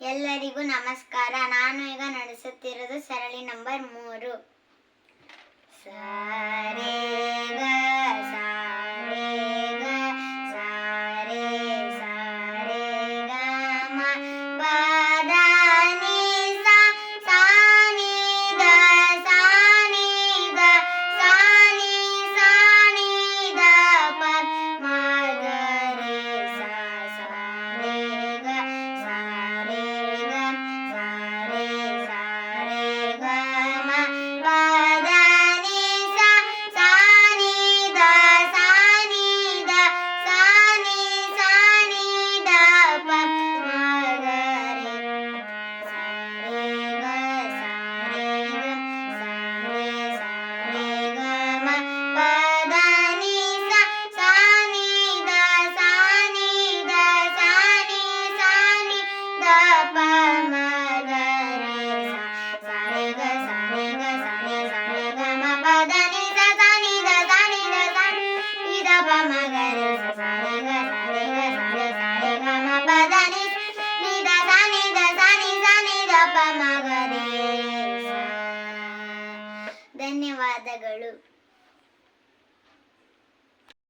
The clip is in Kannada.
ಎಲ್ಲರಿಗೂ ನಮಸ್ಕಾರ. ನಾನು ಈಗ ನಡೆಸುತ್ತಿರುವುದು ಸರಳಿ ನಂಬರ್ ಮೂರು. ಸಾರ ಪಾಪ ಧನ್ಯವಾದಗಳು.